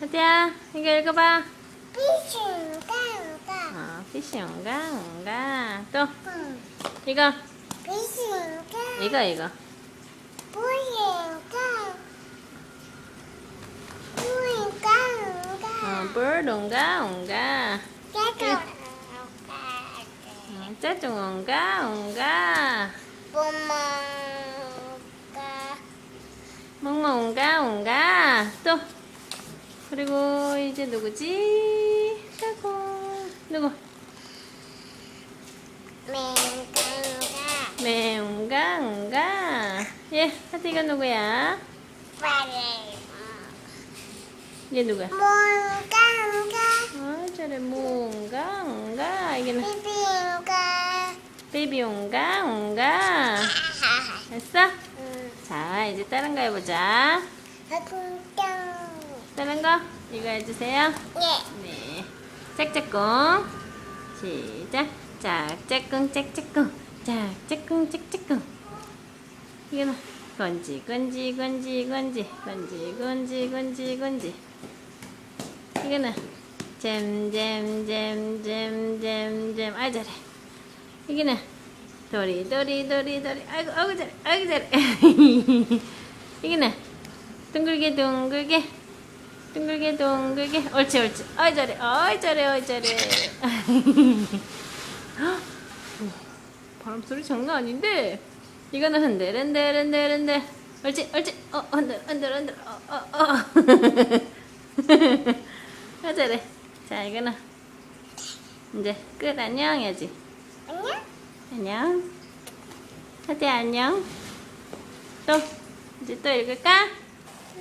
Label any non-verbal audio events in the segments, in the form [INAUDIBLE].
하디야 이거 읽어봐 피슝가 어, 피슝가 응가 또 응. 이거 피슝가 이거 이거 뿌잉가 뿌잉가 응가 뿌룽가 응가 짜증 응가 응가 멍멍가 멍멍가 응가 또 그리고 이제 누구지? 짜고. 누구? 맹강가. 온가. 예 하트 이거 누구야? 얘 누구야? 뭔가가. 어 저래 온가. 이게는 비빈가. 베이비 온가. 온가 됐어? 자 이제 다른 거 해보자. 아 다른 거 이거 해주세요. 예. 네. 짝짝꿍. 시작. 짝짝꿍 짝짝꿍. 짝짝꿍 짝짝꿍. 이거는 건지 건지 건지 건지 건지 건지 건지 건지. 이거는 잼잼잼잼잼잼. 아이 잘해. 이거는 도리 도리 도리 도리. 아이고 아이고 잘해. 아이고 잘해. [LAUGHS] 이거는 둥글게 둥글게 둥글게 둥글게. 옳지 옳지. 아이 잘해 아이 잘해 아이 잘해 바람 소리 장난 아닌데? 이거는 흔들 흔들 흔들 흔들. 옳지 옳지. 어 흔들 흔들 흔들. 어어어. [LAUGHS] 아 잘해 자 이거는 이제 끝. 안녕 해야지. 안녕. 안녕 하디야 안녕. 또 이제 또 읽을까?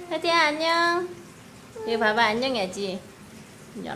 하디야 안녕 이거 봐봐 안녕 해야지